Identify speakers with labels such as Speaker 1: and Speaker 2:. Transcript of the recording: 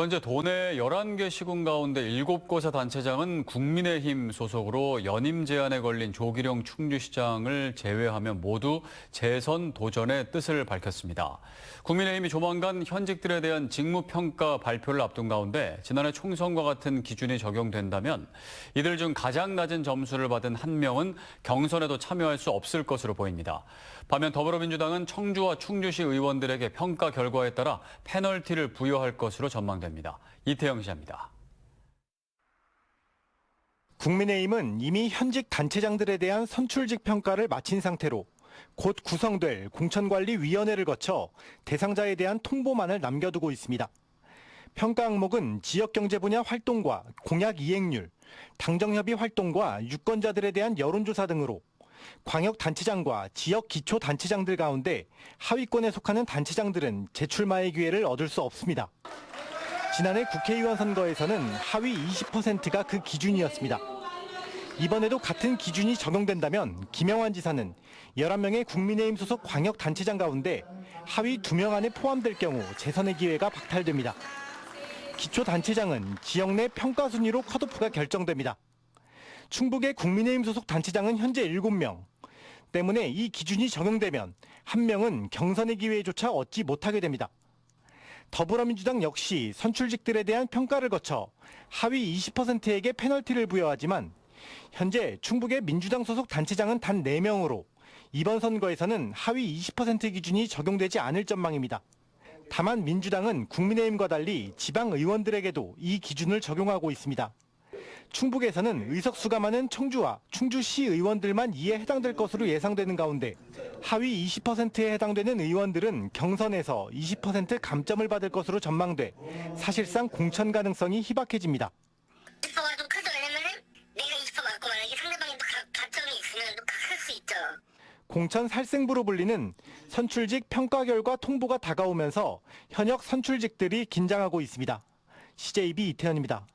Speaker 1: 현재 도내 11개 시군 가운데 7곳의 단체장은 국민의힘 소속으로 연임 제한에 걸린 조기룡 충주시장을 제외하면 모두 재선 도전의 뜻을 밝혔습니다. 국민의힘이 조만간 현직들에 대한 직무평가 발표를 앞둔 가운데 지난해 총선과 같은 기준이 적용된다면 이들 중 가장 낮은 점수를 받은 한 명은 경선에도 참여할 수 없을 것으로 보입니다. 반면 더불어민주당은 청주와 충주시 의원들에게 평가 결과에 따라 페널티를 부여할 것으로 전망됩니다. 이태영 기자입니다.
Speaker 2: 국민의힘은 이미 현직 단체장들에 대한 선출직 평가를 마친 상태로 곧 구성될 공천관리위원회를 거쳐 대상자에 대한 통보만을 남겨두고 있습니다. 평가 항목은 지역경제 분야 활동과 공약 이행률, 당정협의 활동과 유권자들에 대한 여론조사 등으로 광역단체장과 지역기초단체장들 가운데 하위권에 속하는 단체장들은 재출마의 기회를 얻을 수 없습니다. 지난해 국회의원 선거에서는 하위 20%가 그 기준이었습니다. 이번에도 같은 기준이 적용된다면 김영환 지사는 11명의 국민의힘 소속 광역단체장 가운데 하위 2명 안에 포함될 경우 재선의 기회가 박탈됩니다. 기초단체장은 지역 내 평가 순위로 컷오프가 결정됩니다. 충북의 국민의힘 소속 단체장은 현재 7명. 때문에 이 기준이 적용되면 한 명은 경선의 기회조차 얻지 못하게 됩니다. 더불어민주당 역시 선출직들에 대한 평가를 거쳐 하위 20%에게 페널티를 부여하지만 현재 충북의 민주당 소속 단체장은 단 4명으로 이번 선거에서는 하위 20% 기준이 적용되지 않을 전망입니다. 다만 민주당은 국민의힘과 달리 지방 의원들에게도 이 기준을 적용하고 있습니다. 충북에서는 의석수가 많은 청주와 충주시 의원들만 이에 해당될 것으로 예상되는 가운데 하위 20%에 해당되는 의원들은 경선에서 20% 감점을 받을 것으로 전망돼 사실상 공천 가능성이 희박해집니다.
Speaker 3: 20%가 좀 크죠. 왜냐면은 내가 20% 맞고 만약에 상대방이 또 가, 가점이 있으면 또 클 수 있죠.
Speaker 2: 공천 살생부로 불리는 선출직 평가 결과 통보가 다가오면서 현역 선출직들이 긴장하고 있습니다. CJB 이태현입니다.